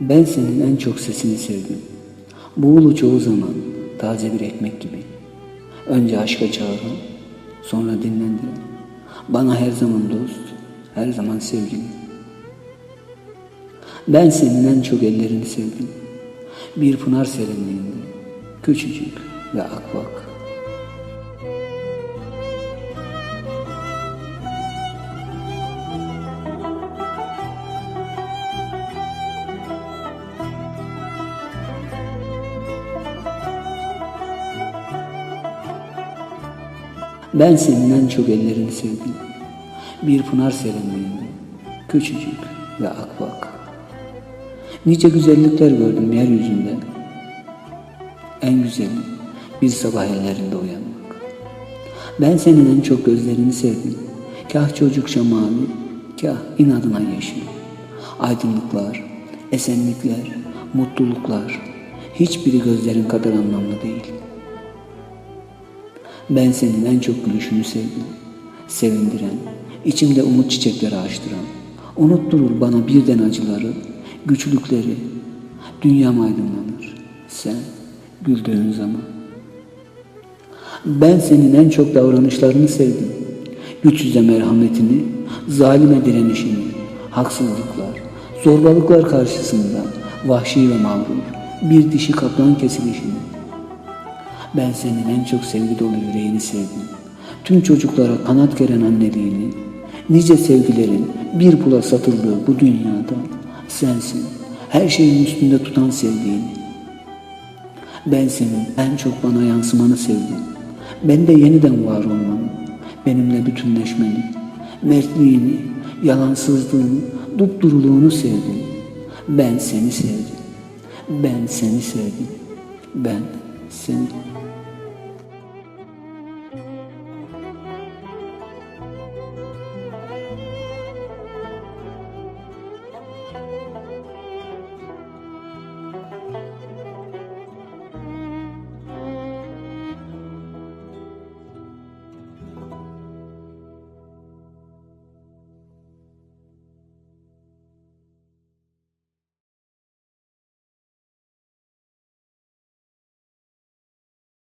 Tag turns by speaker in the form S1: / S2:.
S1: Ben senin en çok sesini sevdim. Buğulu çoğu zaman taze bir ekmek gibi. Önce aşka çağıran, sonra dinlendiren. Bana her zaman dost, her zaman sevgili. Ben senin en çok ellerini sevdim. Bir pınar serinliğinde, küçücük ve akbak. Ben senin en çok ellerini sevdim. Bir pınar serinliğinde, küçücük ve akbak. Nice güzellikler gördüm yeryüzünde. En güzeli bir sabah ellerinde uyanmak. Ben senin en çok gözlerini sevdim. Kah çocukça mavi, kah inadına yeşil. Aydınlıklar, esenlikler, mutluluklar. Hiçbiri gözlerin kadar anlamlı değil. Ben senin en çok gülüşünü sevdim. Sevindiren, içimde umut çiçekleri açtıran, unutturur bana birden acıları, güçlükleri. Dünyam aydınlanır. Sen güldüğün zaman. Ben senin en çok davranışlarını sevdim. Güçsüze merhametini, zalime direnişini, haksızlıklar, zorbalıklar karşısında vahşi ve mağrur, bir dişi kaplan kesilişini. Ben senin en çok sevgi dolu yüreğini sevdim. Tüm çocuklara kanat geren anneliğini, nice sevgilerin bir pula satıldığı bu dünyada sensin. Her şeyin üstünde tutan sevdiğini. Ben senin en çok bana yansımanı sevdim. Ben de yeniden var olmanı, benimle bütünleşmeni, mertliğini, yalansızlığını, dupduruluğunu sevdim. Ben seni sevdim. Ben seni sevdim. Ben seni